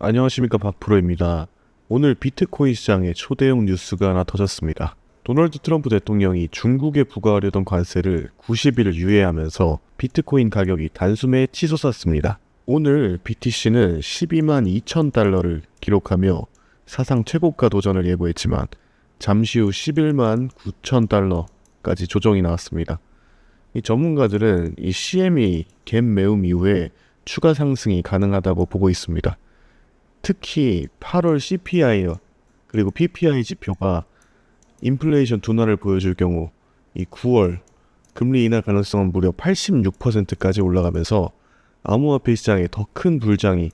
안녕하십니까 박프로입니다. 오늘 비트코인 시장에 초대형 뉴스가 하나 터졌습니다. 도널드 트럼프 대통령이 중국에 부과하려던 관세를 90일 유예하면서 비트코인 가격이 단숨에 치솟았습니다. 오늘 BTC는 12만 2천 달러를 기록하며 사상 최고가 도전을 예고했지만 잠시 후 11만 9천 달러까지 조정이 나왔습니다. 이 전문가들은 이 CME 갭 매움 이후에 추가 상승이 가능하다고 보고 있습니다. 특히 8월 CPI 그리고 PPI 지표가 인플레이션 둔화를 보여줄 경우 이 9월 금리 인하 가능성은 무려 86%까지 올라가면서 암호화폐 시장에 더 큰 불장이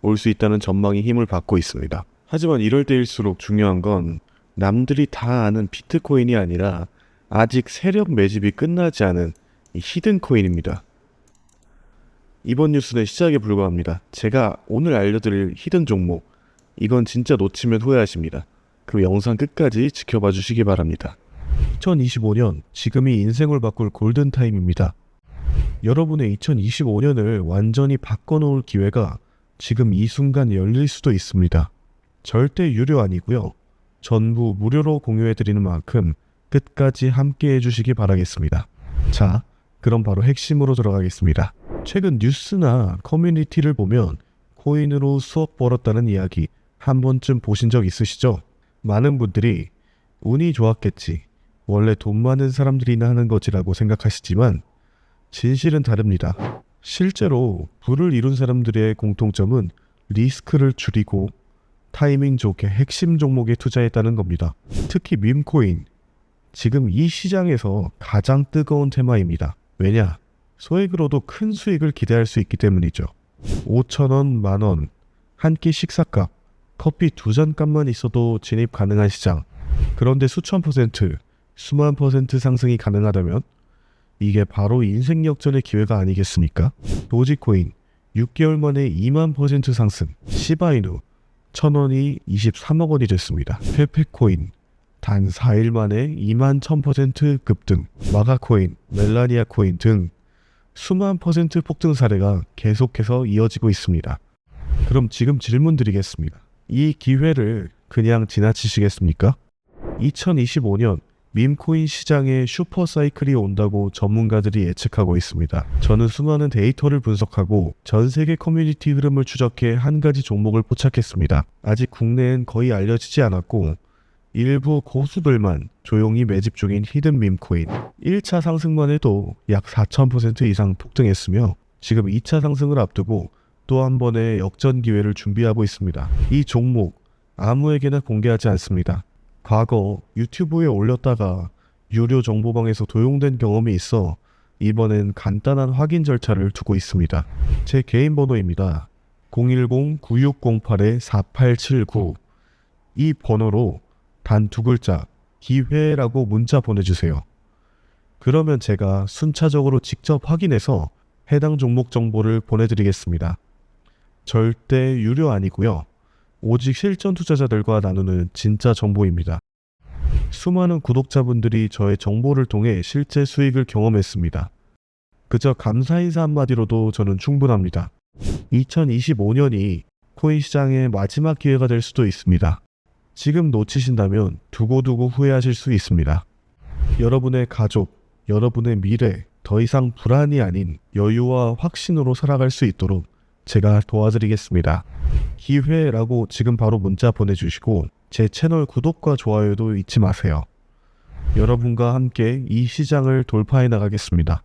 올 수 있다는 전망이 힘을 받고 있습니다. 하지만 이럴 때일수록 중요한 건 남들이 다 아는 비트코인이 아니라 아직 세력 매집이 끝나지 않은 이 히든 코인입니다. 이번 뉴스는 시작에 불과합니다. 제가 오늘 알려드릴 히든 종목, 이건 진짜 놓치면 후회하십니다. 그럼 영상 끝까지 지켜봐 주시기 바랍니다. 2025년, 지금이 인생을 바꿀 골든타임입니다. 여러분의 2025년을 완전히 바꿔놓을 기회가 지금 이 순간 열릴 수도 있습니다. 절대 유료 아니고요. 전부 무료로 공유해드리는 만큼 끝까지 함께 해주시기 바라겠습니다. 자, 그럼 바로 핵심으로 들어가겠습니다. 최근 뉴스나 커뮤니티를 보면 코인으로 수억 벌었다는 이야기 한 번쯤 보신 적 있으시죠? 많은 분들이 운이 좋았겠지. 원래 돈 많은 사람들이나 하는 거지라고 생각하시지만 진실은 다릅니다. 실제로 부를 이룬 사람들의 공통점은 리스크를 줄이고 타이밍 좋게 핵심 종목에 투자했다는 겁니다. 특히 밈코인. 지금 이 시장에서 가장 뜨거운 테마입니다. 왜냐? 소액으로도 큰 수익을 기대할 수 있기 때문이죠. 5천원, 만원, 한 끼 식사값, 커피 두 잔 값만 있어도 진입 가능한 시장. 그런데 수천 퍼센트, 수만 퍼센트 상승이 가능하다면 이게 바로 인생 역전의 기회가 아니겠습니까? 도지코인 6개월 만에 2만 퍼센트 상승, 시바이누 1000원이 23억 원이 됐습니다. 페페코인 단 4일 만에 2만 1000% 급등, 마가코인, 멜라니아 코인 등 수만 퍼센트 폭등 사례가 계속해서 이어지고 있습니다. 그럼 지금 질문 드리겠습니다. 이 기회를 그냥 지나치시겠습니까? 2025년 밈코인 시장에 슈퍼 사이클이 온다고 전문가들이 예측하고 있습니다. 저는 수많은 데이터를 분석하고 전 세계 커뮤니티 흐름을 추적해 한 가지 종목을 포착했습니다. 아직 국내엔 거의 알려지지 않았고 일부 고수들만 조용히 매집 중인 히든 밈코인 1차 상승만 해도 약 4,000% 이상 폭등했으며 지금 2차 상승을 앞두고 또 한 번의 역전 기회를 준비하고 있습니다. 이 종목 아무에게나 공개하지 않습니다. 과거 유튜브에 올렸다가 유료 정보방에서 도용된 경험이 있어 이번엔 간단한 확인 절차를 두고 있습니다. 제 개인 번호입니다. 010-9608-4879 이 번호로 단 두 글자 기회라고 문자 보내주세요. 그러면 제가 순차적으로 직접 확인해서 해당 종목 정보를 보내드리겠습니다. 절대 유료 아니고요. 오직 실전 투자자들과 나누는 진짜 정보입니다. 수많은 구독자분들이 저의 정보를 통해 실제 수익을 경험했습니다. 그저 감사 인사 한마디로도 저는 충분합니다. 2025년이 코인 시장의 마지막 기회가 될 수도 있습니다. 지금 놓치신다면 두고두고 후회하실 수 있습니다. 여러분의 가족, 여러분의 미래, 더 이상 불안이 아닌 여유와 확신으로 살아갈 수 있도록 제가 도와드리겠습니다. 기회라고 지금 바로 문자 보내주시고 제 채널 구독과 좋아요도 잊지 마세요. 여러분과 함께 이 시장을 돌파해 나가겠습니다.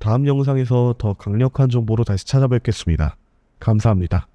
다음 영상에서 더 강력한 정보로 다시 찾아뵙겠습니다. 감사합니다.